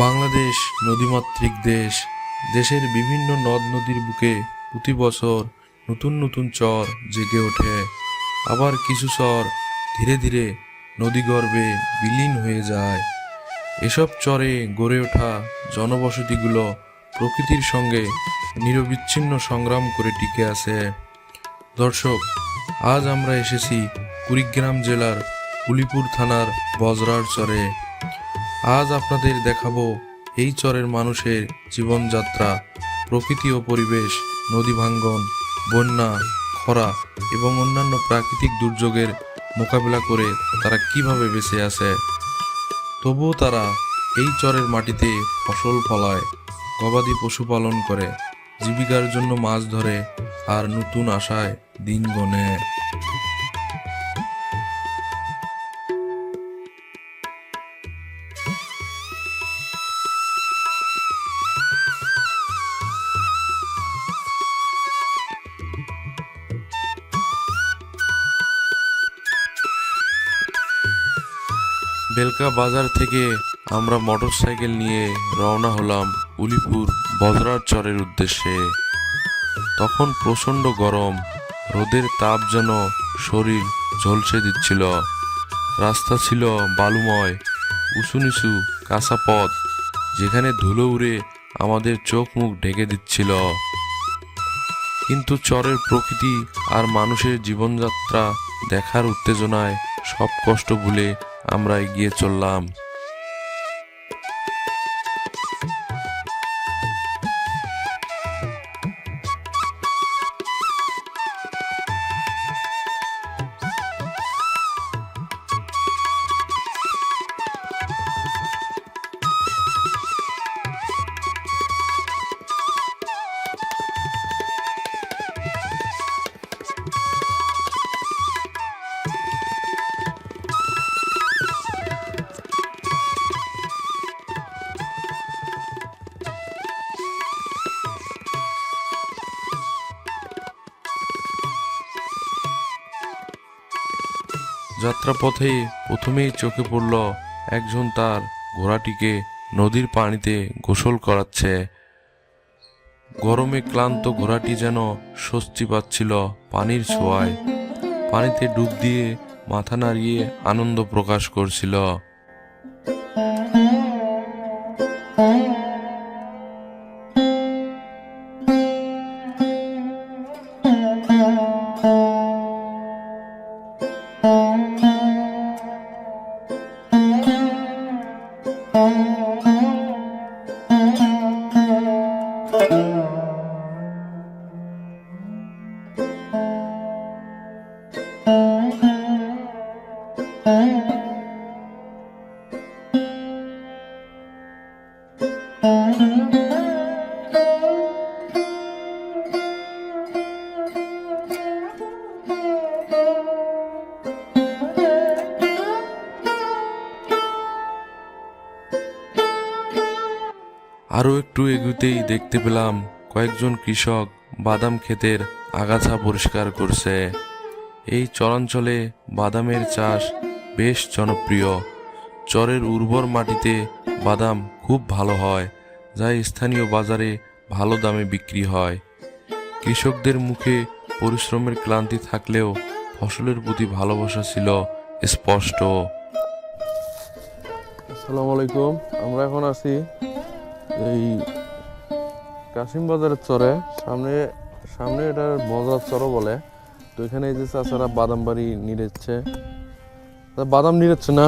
বাংলাদেশ নদীমাতৃক দেশ দেশের বিভিন্ন নদ নদীর বুকে প্রতি বছর নতুন নতুন চর জেগে ওঠে। আবার কিছু চর ধীরে ধীরে নদীগর্ভে বিলীন হয়ে যায়। এসব চরে গড়ে ওঠা জনবসতিগুলো প্রকৃতির সঙ্গে নিরবিচ্ছিন্ন সংগ্রাম করে টিকে আছে। দর্শক, আজ আমরা এসেছি কুড়িগ্রাম জেলার কুলিপুর থানার বজরার চরে। আজ আপনাদের দেখাবো এই চরের মানুষের জীবনযাত্রা, প্রকৃতি ও পরিবেশ, নদী ভাঙ্গন বন্যা, খরা এবং অন্যান্য প্রাকৃতিক দুর্যোগের মোকাবিলা করে তারা কীভাবে বেঁচে আছে? তবুও তারা এই চরের মাটিতে ফসল ফলায়, গবাদি পশুপালন করে, জীবিকার জন্য মাছ ধরে আর নতুন আশায় দিন গনে। বেলকা বাজার থেকে আমরা মোটরসাইকেল নিয়ে রওনা হলাম উলিপুর বজরার চরের উদ্দেশ্যে। তখন প্রচণ্ড গরম, রোদের তাপ যেন শরীর ঝলসে দিচ্ছিল। রাস্তা ছিল বালুময়, উঁচু নিচু কাঁচা পথ, যেখানে ধুলো উড়ে আমাদের চোখ মুখ ঢেকে দিচ্ছিল। কিন্তু চরের প্রকৃতি আর মানুষের জীবনযাত্রা দেখার উত্তেজনায় সব কষ্ট ভুলে আমরা এগিয়ে চললাম। যাত্রাপথে প্রথমেই চোখে পড়ল একজন তার ঘোড়াটিকে নদীর পানিতে গোসল করাচ্ছে। গরমে ক্লান্ত ঘোড়াটি যেন স্বস্তি পাচ্ছিল পানির ছোঁয়ায়। পানিতে ডুব দিয়ে মাথা নাড়িয়ে আনন্দ প্রকাশ করছিল। আরও একটু এগুতেই দেখতে পেলাম কয়েকজন কৃষক বাদাম ক্ষেতের আগাছা পরিষ্কার করছে। এই চরাঞ্চলে বাদামের চাষ বেশ জনপ্রিয়। চরের উর্বর মাটিতে বাদাম খুব ভালো হয়, যা স্থানীয় বাজারে ভালো দামে বিক্রি হয়। কৃষকদের মুখে পরিশ্রমের ক্লান্তি থাকলেও ফসলের প্রতি ভালোবাসা ছিল স্পষ্ট। আসসালামু আলাইকুম, আমরা এখন আছি এই কাশিম বাজারের চরে। সামনে সামনে এটার মজার চরও বলে। তো এখানে এই যে চাচারা বাদাম বাড়ি নিড়েচ্ছে বাদাম নিড়েচ্ছে না?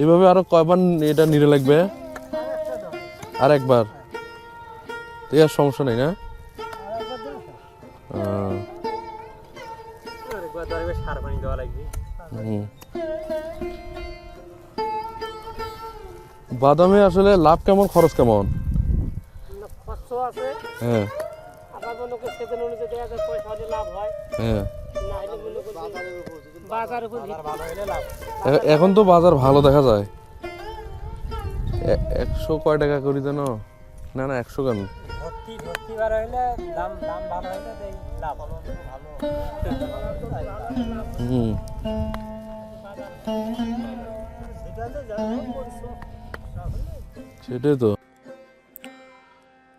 এইভাবে আরও কয়বার এটা নিড়ে লাগবে? আর একবার তো আর সমস্যা নেই না। বাদামে আসলে লাভ কেমন খরচ কেমন? হ্যাঁ। মনে সেদিন অনুযায়ী পয়সা লাভ হয়। হ্যাঁ। এখন তো বাজার ভালো দেখা যায়। একশো কয় টাকা করি যেন না না একশো কেন? ভর্তি ভর্তি বার হইলে দাম দাম ভালো হইলে দেই লাভ। ভালো হুম। সেটাই তো।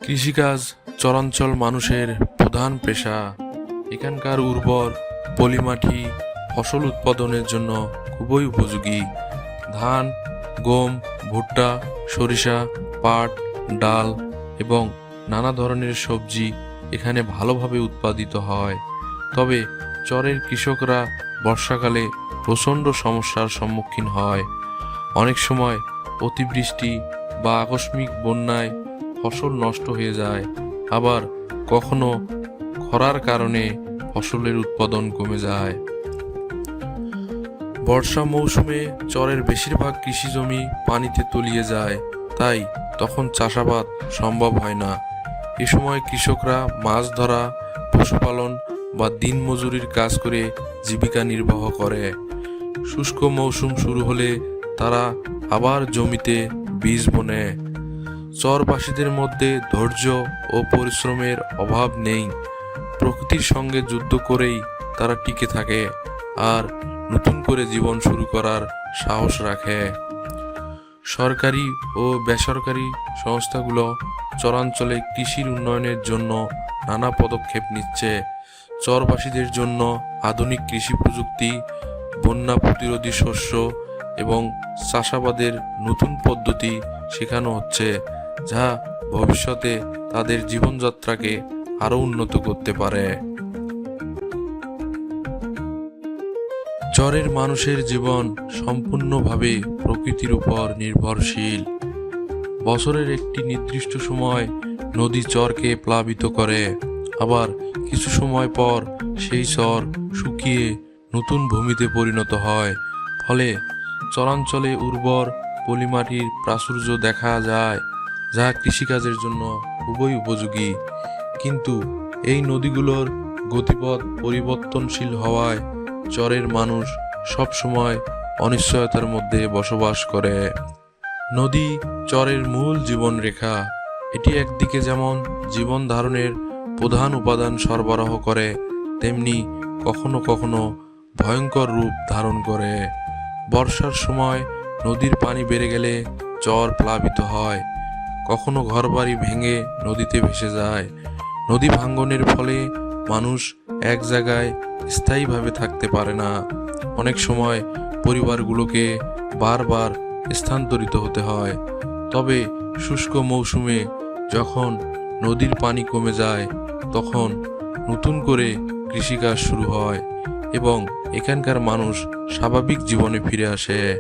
কৃষিকাজ চরাঞ্চল মানুষের প্রধান পেশা। এখানকার উর্বর পলিমাটি ফসল উৎপাদনের জন্য খুবই উপযোগী। ধান, গম, ভুট্টা, সরিষা, পাট, ডাল এবং নানা ধরনের সবজি এখানে ভালোভাবে উৎপাদিত হয়। তবে চরের কৃষকরা বর্ষাকালে প্রচণ্ড সমস্যার সম্মুখীন হয়। অনেক সময় অতিবৃষ্টি বা আকস্মিক বন্যায় ফসল নষ্ট হয়ে যায়। আবার কখনো খরার কারণে ফসলের উৎপাদন কমে যায়। বর্ষা মৌসুমে চরের বেশিরভাগ কৃষি জমি পানিতে তলিয়ে যায়। তাই তখন চাষাবাদ সম্ভব হয় না। এ সময় কৃষকরা মাছ ধরা, পশুপালন বা দিনমজুরির কাজ করে জীবিকা নির্বাহ করে। শুষ্ক মৌসুম শুরু হলে তারা আবার জমিতে বীজ বোনে। চরবাসীদের মধ্যে ধৈর্য ও পরিশ্রমের অভাব নেই। প্রকৃতির সঙ্গে যুদ্ধ করেই তারা টিকে থাকে। আর নতুন করে জীবন শুরু করার সাহস রাখে। সরকারি ও বেসরকারি সংস্থাগুলো চরাঞ্চলে কৃষির উন্নয়নের জন্য নানা পদক্ষেপ নিচ্ছে। চরবাসীদের জন্য আধুনিক কৃষি প্রযুক্তি, বন্যা প্রতিরোধী শস্য এবং চাষাবাদের নতুন পদ্ধতি শেখানো হচ্ছে, যা ভবিষ্যতে তাদের জীবনযাত্রাকে আরও উন্নত করতে পারে। চরের মানুষের জীবন সম্পূর্ণভাবে প্রকৃতির উপর নির্ভরশীল। বছরের একটি নির্দিষ্ট সময় নদী চরকে প্লাবিত করে। আবার কিছু সময় পর সেই চর শুকিয়ে নতুন ভূমিতে পরিণত হয়। ফলে চরাঞ্চলে উর্বর পলিমাটির প্রাচুর্য দেখা যায়, যা কৃষিকাজের জন্য খুবই উপযোগী। কিন্তু এই নদীগুলোর গতিপথ পরিবর্তনশীল হওয়ায় চরের মানুষ সবসময় অনিশ্চয়তার মধ্যে বসবাস করে। নদী চরের মূল জীবনরেখা, এটি একদিকে যেমন জীবন ধারণের প্রধান উপাদান সরবরাহ করে, তেমনি কখনো কখনো ভয়ঙ্কর রূপ ধারণ করে। বর্ষার সময় নদীর পানি বেড়ে গেলে চর প্লাবিত হয়। কখনো ঘরবাড়ি ভেঙে নদীতে ভেসে যায়। নদী ভাঙ্গনের ফলে মানুষ এক জায়গায় স্থায়ীভাবে থাকতে পারে না। অনেক সময় পরিবারগুলোকে বারবার স্থানান্তরিত হতে হয়। তবে শুষ্ক মৌসুমে যখন নদীর পানি কমে যায়, তখন নতুন করে কৃষিকাজ শুরু হয় এবং এখানকার মানুষ স্বাভাবিক জীবনে ফিরে আসে।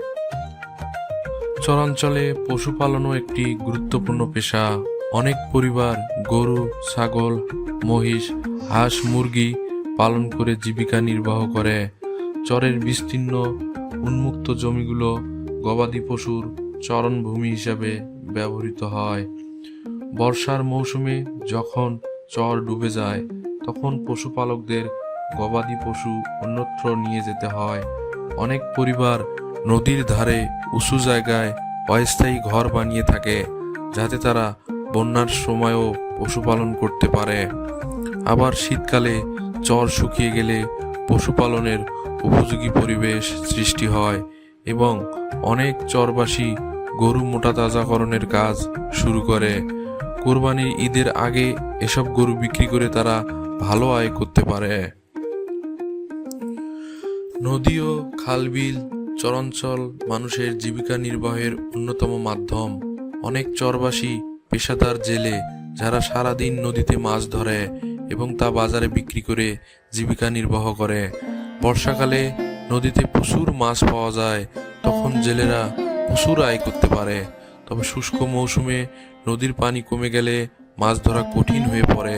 চরাঞ্চলে পশুপালনও একটি গুরুত্বপূর্ণ পেশা। অনেক পরিবার গরু, ছাগল, মহিষ, হাঁস, মুরগি পালন করে জীবিকা নির্বাহ করে। চরের বিস্তীর্ণ উন্মুক্ত জমিগুলো গবাদি পশুর চরণভূমি হিসাবে ব্যবহৃত হয়। বর্ষার মৌসুমে যখন চর ডুবে যায়, তখন পশুপালকদের গবাদি পশু অন্যত্র নিয়ে যেতে হয়। অনেক পরিবার নদীর ধারে উঁচু জায়গায় অস্থায়ী ঘর বানিয়ে থাকে, যাতে তারা বন্যার সময়ও পশুপালন করতে পারে। আবার শীতকালে চর শুকিয়ে গেলে পশুপালনের উপযোগী পরিবেশ সৃষ্টি হয় এবং অনেক চরবাসী গরু মোটা তাজাকরণের কাজ শুরু করে। কোরবানির ঈদের আগে এসব গরু বিক্রি করে তারা ভালো আয় করতে পারে। নদী ও খালবিল চরাঞ্চল মানুষের জীবিকা নির্বাহের অন্যতম মাধ্যম। অনেক চরবাসী পেশাদার জেলে যারা সারাদিন নদীতে মাছ ধরে এবং তা বাজারে বিক্রি করে জীবিকা নির্বাহ করে। বর্ষাকালে নদীতে প্রচুর মাছ পাওয়া যায়, তখন জেলেরা প্রচুর আয় করতে পারে। তবে শুষ্ক মৌসুমে নদীর পানি কমে গেলে মাছ ধরা কঠিন হয়ে পড়ে।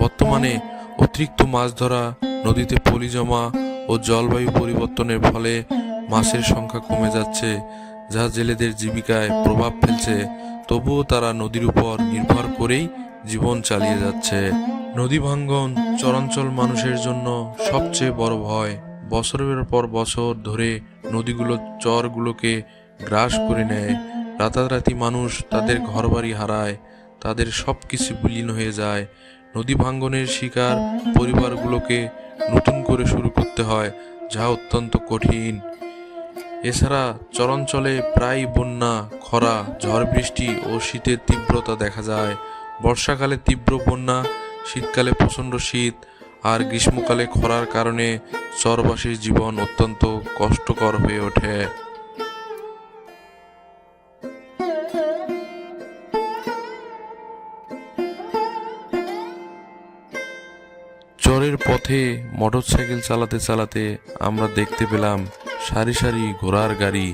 বর্তমানে অতিরিক্ত মাছ ধরা নদীতে পলি জমা ও জলবায়ু পরিবর্তনের ফলে মাছের সংখ্যা কমে যাচ্ছে, যা জেলেদের জীবিকায় প্রভাব ফেলছে। তবুও তারা নদীর উপর নির্ভর করেই জীবন চালিয়ে যাচ্ছে। নদী ভাঙ্গন চরাঞ্চল মানুষের জন্য সবচেয়ে বড় ভয়। বছরের পর বছর ধরে নদীগুলো, চরগুলোকে গ্রাস করে নেয়। রাতারাতি মানুষ তাদের ঘরবাড়ি হারায়, তাদের সব কিছু বিলীন হয়ে যায়। নদী ভাঙ্গনের শিকার পরিবারগুলোকে নতুন করে শুরু করতে হয়, যা অত্যন্ত কঠিন। এছাড়া চরাঞ্চলে প্রায় বন্যা, খরা, ঝড় বৃষ্টি ও শীতের তীব্রতা দেখা যায়। বর্ষাকালে তীব্র বন্যা শীতকালে প্রচণ্ড শীত আর গ্রীষ্মকালে খরার কারণে চরবাসীর জীবন অত্যন্ত কষ্টকর হয়ে ওঠে। চরের পথে মোটরসাইকেল চালাতে চালাতে আমরা দেখতে পেলাম সারি সারি ঘোড়ার গাড়ি।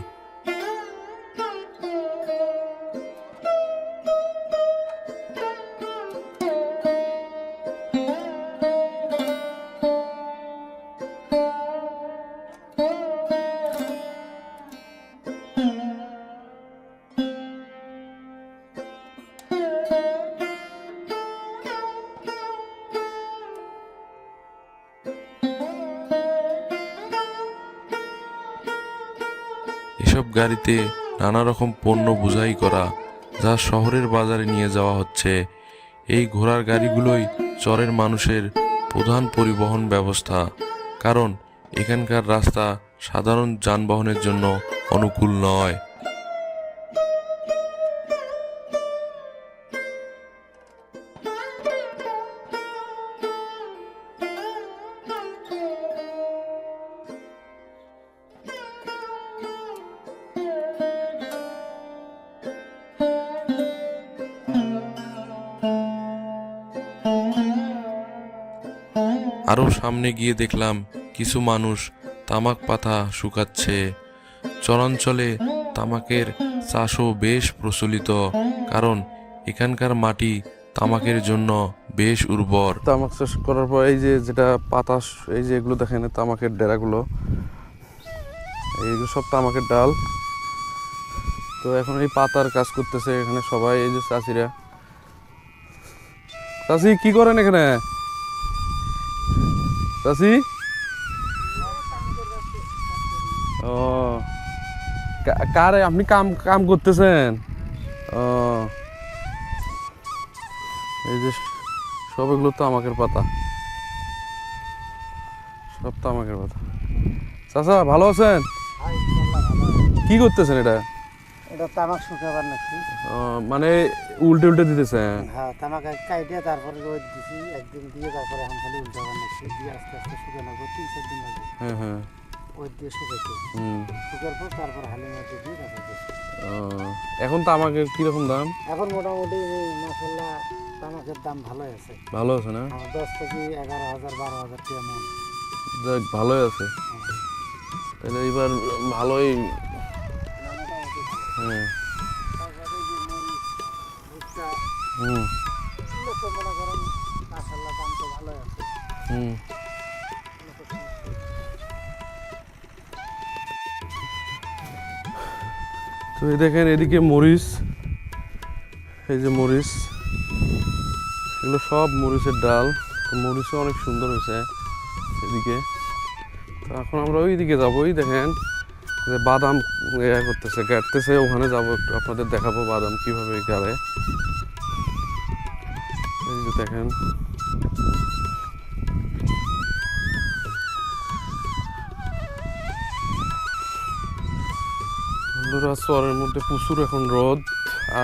গাড়িতে নানা রকম পণ্য বোঝাই করা যা শহরের বাজারে নিয়ে যাওয়া হচ্ছে। এই ঘোড়ার গাড়িগুলোই চরের মানুষের প্রধান পরিবহন ব্যবস্থা। কারণ এখানকার রাস্তা সাধারণ যানবাহনের জন্য অনুকূল নয়। সামনে গিয়ে দেখলাম কিছু মানুষ তামাক পাতা শুকাচ্ছে। চরাঞ্চলে তামাকের চাষও বেশ প্রচলিত, কারণ এখানকার মাটি তামাকের জন্য বেশ উর্বর। তামাক চাষ করার পর এই যে যেটা পাতা, এই যে এগুলো দেখেন তামাকের ডেরাগুলো, এইগুলো সব তামাকের ডাল। তো এখন এই পাতার কাজ করতেছে এখানে সবাই, এই যে চাষিরা। চাষি, কি করেন এখানে? চাষি ও। কারে আপনি কাম কাম করতেছেন? ও। এই যে সব এগুলো তামাকের পাতা। সব তামাকের পাতা। চাচা ভালো আছেন? আছে। কি করতেছেন এটা? এটা তামাক শুকাবার নাকি? মানে উল্টে উল্টে দিতেছেন হ্যাঁ তামাক এক কাইটে তারপরে রোদ দিছি একদিন দিয়ে তারপরে এখন খালি উল্টাবার নাকি দিয়ে আস্তে আস্তে শুকানো তিন চার দিন লাগবে। হ্যাঁ হ্যাঁ। ওই দিয়ে শুকাইতে। শুকার পর তারপর হালি মাটি দিয়ে তারপর দিছি। এখন তামাকের কীরকম দাম? এখন মোটামুটি মাসাল্লাহ তামাকের দাম ভালোই আছে। ভালো আছে না? দশ থেকে এগারো হাজার বারো হাজার টাকা মন। যাক ভালোই আছে। তাহলে এবার ভালোই তো এই দেখেন এদিকে মরিচ, এই যে মরিচ, এগুলো সব মরিচের ডাল। মরিচও অনেক সুন্দর হয়েছে এদিকে। তো এখন আমরা ওই দিকে যাব, ওই দেখেন। যে বাদাম ইয়া করতেছে গাড়তেছে ওখানে যাব একটু, আপনাদের দেখাবো বাদাম কীভাবে গাড়ে। এই যে দেখেন। চরের মধ্যে প্রচুর এখন রোদ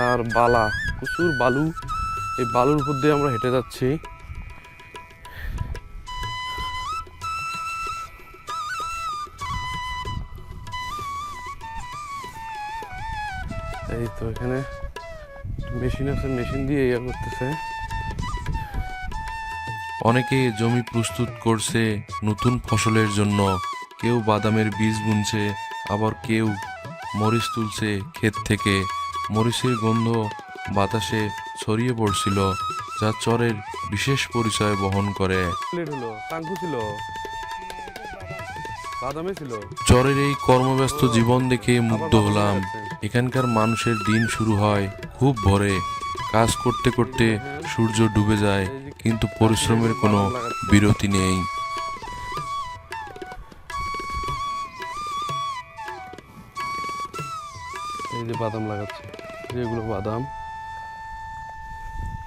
আর বালা, প্রচুর বালু। এই বালুর উপর দিয়ে আমরা হেঁটে যাচ্ছি। মেশিন আছে মেশিন দিয়ে ইয়ে করতেছে। অনেকে জমি প্রস্তুত করছে নতুন ফসলের জন্য। কেউ বাদামের বীজ বুনছে আবার কেউ মরিচ তুলছে ক্ষেত থেকে। মরিচের গন্ধ বাতাসে ছড়িয়ে পড়ছিল যা চরের বিশেষ পরিচয় বহন করে। চরের এই কর্মব্যস্ত জীবন দেখে মুগ্ধ হলাম। এখানকার মানুষের দিন শুরু হয় খুব ভরে। কাজ করতে করতে সূর্য ডুবে যায়, কিন্তু পরিশ্রমের কোনো বিরতি নেই। এই যে বাদাম লাগাচ্ছে যেগুলো বাদাম।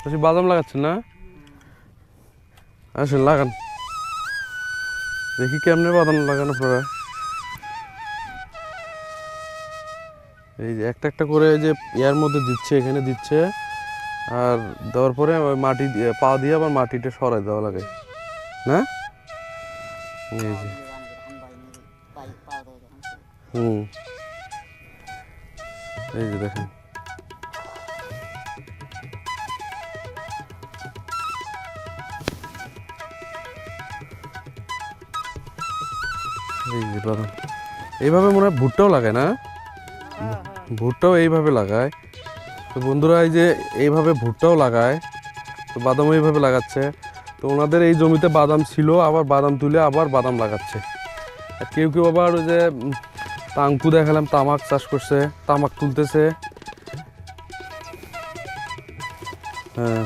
আচ্ছা বাদাম লাগাচ্ছেন না? আসেন, লাগান। দেখি কেমনে বাদাম লাগানো আপনারা এই যে একটা একটা করে যে ইয়ার মধ্যে দিচ্ছে, এখানে দিচ্ছে, আর দেওয়ার পরে ওই মাটি পা দিয়ে আবার মাটিটা সরাই দেওয়া লাগে। না? এই যে। হুম। এই যে দেখেন। এই যে এইভাবে মনে হয় ভুট্টাও লাগে না? ভুট্টাও এইভাবে লাগায়। তো বন্ধুরা, এই যে এইভাবে ভুট্টাও লাগায়, তো বাদামও এইভাবে লাগাচ্ছে। তো ওনাদের এই জমিতে বাদাম ছিল, আবার বাদাম তুলে আবার বাদাম লাগাচ্ছে। আর কেউ কেউ আবার ওই যে তাঙ্কু দেখালাম, তামাক চাষ করছে, তামাক তুলতেছে। হ্যাঁ।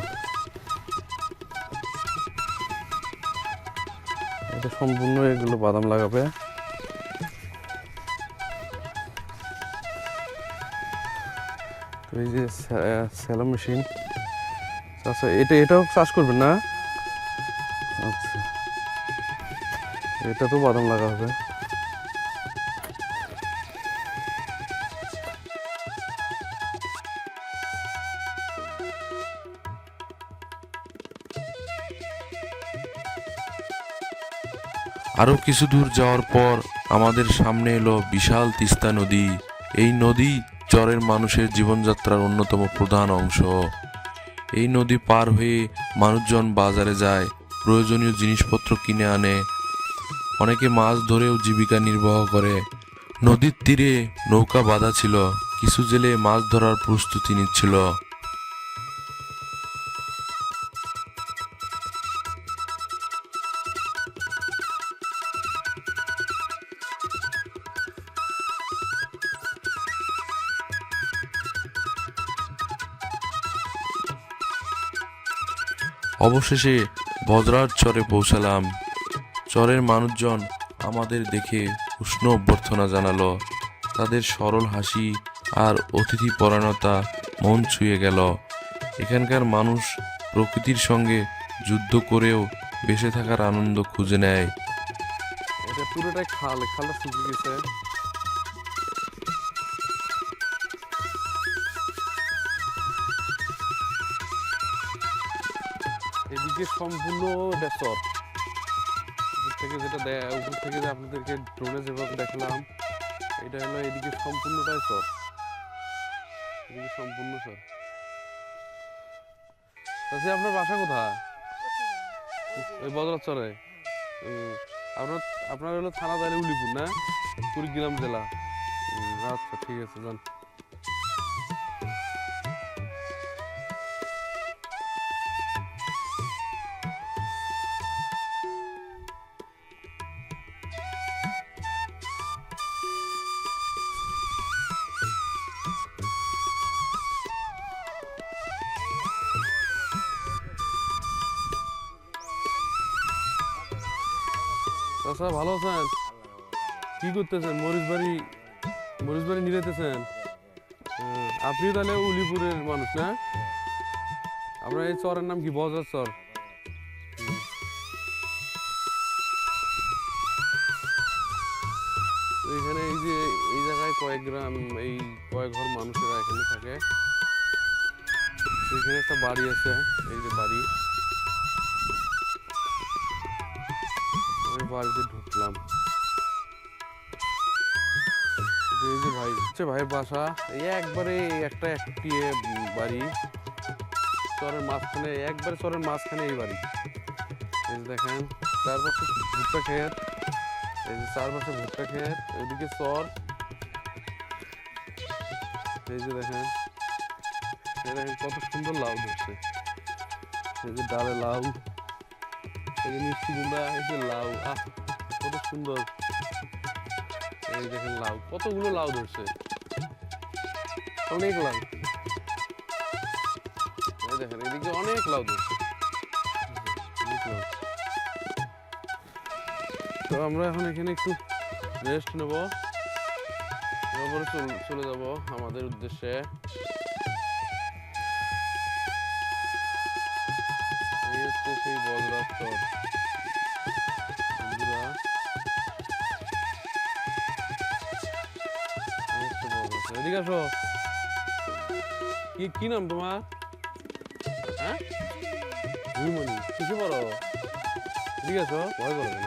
এটা সম্পূর্ণ এগুলো বাদাম লাগাবে। এই যে স্যালো মেশিন। আচ্ছা এটা, এটাও চাষ করবেন না? আচ্ছা। এটা তো বাদাম লাগা হবে। আরও কিছু দূর যাওয়ার পর আমাদের সামনে এলো বিশাল তিস্তা নদী। এই নদী চরের মানুষের জীবনযাত্রার অন্যতম প্রধান অংশ। এই নদী পার হয়ে মানুষজন বাজারে যায়, প্রয়োজনীয় জিনিসপত্র কিনে আনে। অনেকে মাছ ধরেও জীবিকা নির্বাহ করে। নদীর তীরে নৌকা বাঁধা ছিল, কিছু জেলে মাছ ধরার প্রস্তুতি নিচ্ছিল। অবশেষে বজরার চরে পৌঁছালাম। চরের মানুষজন আমাদের দেখে উষ্ণ অভ্যর্থনা জানালো। তাদের সরল হাসি আর অতিথি পরায়ণতা মন ছুঁয়ে গেল। এখানকার মানুষ প্রকৃতির সঙ্গে যুদ্ধ করেও বেঁচে থাকার আনন্দ খুঁজে নেয়। এটা পুরোটাই খাল, খালটা শুকিয়ে গেছে। এদিকে সম্পূর্ণ এটা চর উপর থেকে যেটা উপর থেকে যে আপনাদেরকে ড্রোনে যেভাবে দেখলাম এটা হলো এদিকে সম্পূর্ণটাই চর এদিকে সম্পূর্ণ চর তাছাড়া আপনার বাসা কোথায়? ওই বদলার চরে আপনার আপনার হলো থানা তাহলে উলিপুর না? কুড়িগ্রাম জেলা। আচ্ছা ঠিক আছে যান। চাচা ভালো আছেন? কি করতেছেন? মরিচ বাড়ি মরিচ বাড়ি নিরেতেছেন হ্যাঁ, আপনি তাহলে উলিপুরের মানুষ না? আপনার এই চরের নাম কি? বজার চর? এখানে এই যে এই জায়গায় কয়েক গ্রাম এই কয়েক ঘর মানুষেরা এখানে থাকে। এখানে একটা বাড়ি আছে এই যে বাড়ি। বাড়িতে ঢুকলাম। ভাই ভাইয়ের বাসা, এই একবারে একটা একটি বাড়ি। চরের মাঝখানে, একবারে চরের মাঝখানে এই বাড়ি। এই যে দেখেন, চারপাশে ভুট্টা ক্ষেত, এই যে চারপাশে ভুট্টা ক্ষেত, এদিকে চর। এই যে দেখেন কত সুন্দর লাউ ধরছে। এই যে ডালে লাউ। এই মিষ্টি কুমড়া যে লাউ, আহ, কত সুন্দর। এই দেখেন লাউ, কতগুলো লাউ ধরছে। অনেক লাউ। এই দেখেন, এদিকে অনেক লাউ ধরছে। তো আমরা এখন এখানে একটু রেস্ট নেব। তারপরে চলে যাব আমাদের উদ্দেশ্যে। হচ্ছে সেই বজরার চর। এদিকে আসো। কি কি নাম তোমার? হ্যাঁ? কিসে পড়ো ঠিক আছে ভয় করো কেন?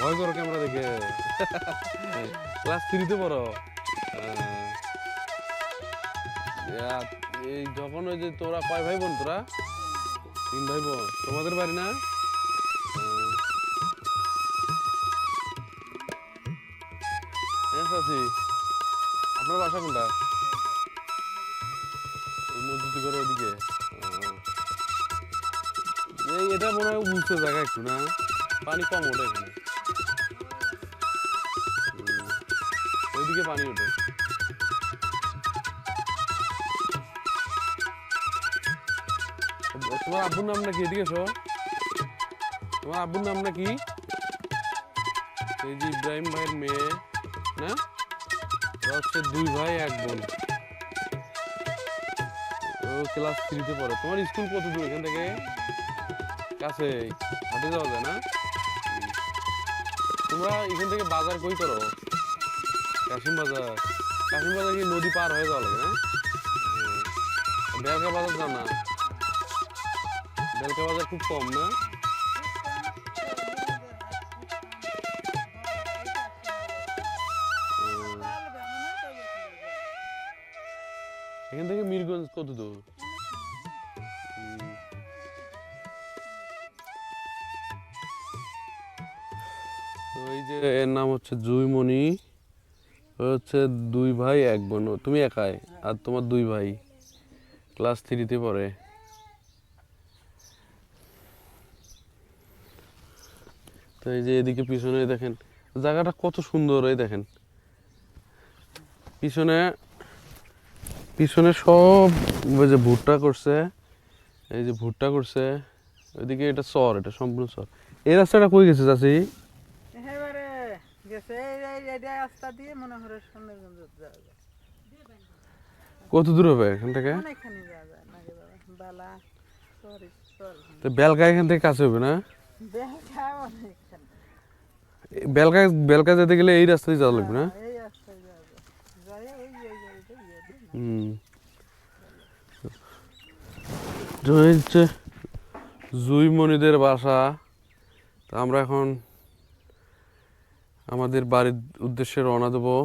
ভয় করো ক্যামেরা দেখে। ক্লাস থ্রিতে পড়ো। আহ, এই যখন ওই যে তোরা কয় ভাই বোন তোরা তিন ভাই বোন, তোমাদের বাড়ি না? হ্যাঁ আপনার বাসা কোনটা? এই মসজিদ করে ওদিকে এটা মনে হয় উঁচু জায়গা একটু না? পানি কম ওঠে এখানে। ওইদিকে পানি ওঠে। তোমার আব্বুর নাম নাকি? এদিকে এসো। তোমার আব্বুর নাম নাকি? এই যে ইব্রাহিম ভাইয়ের মেয়ে, না? হচ্ছে দুই ভাই, এক বোন। ক্লাস থ্রিতে পড়ে। তোমার স্কুল কত দূর এখান থেকে? কাছে, হাঁটে যাওয়া যায় না? তোমরা এখান থেকে বাজার কই করো? কাশিম বাজার। কাশিম বাজার কি নদী পার হয়ে যাওয়া লাগে না। বেলকা বাজার যাও না? বেলকা বাজার খুব কম, না? এখান থেকে মিরগঞ্জ কত দূর? এই যে এর নাম হচ্ছে জুইমণি হচ্ছে দুই ভাই, এক বোন। তুমি একাই, আর তোমার দুই ভাই ক্লাস থ্রিতে পড়ে। তো এই যে এদিকে পিছনে দেখেন জায়গাটা কত সুন্দর এই দেখেন। পিছনে পিছনে সব ওই যে ভুট্টা করছে এই যে ভুট্টা করছে ওইদিকে এটা চর এটা সম্পূর্ণ চর। এই রাস্তাটা কই গেছে চাচি? যায়। কত দূর হবে এখান থেকে? অনেকখানি যাওয়া যায় নাকি বাবা? বালা সরি সরি। তো বেলকা এখান থেকে কাছে হবে না? বেলকা বেলকা যেতে গেলে এই রাস্তায় যাওয়া লাগবে। না হচ্ছে জুইমণিদের বাসা। তা আমরা এখন আমাদের বাড়ির উদ্দেশ্যে রওনা দেবো।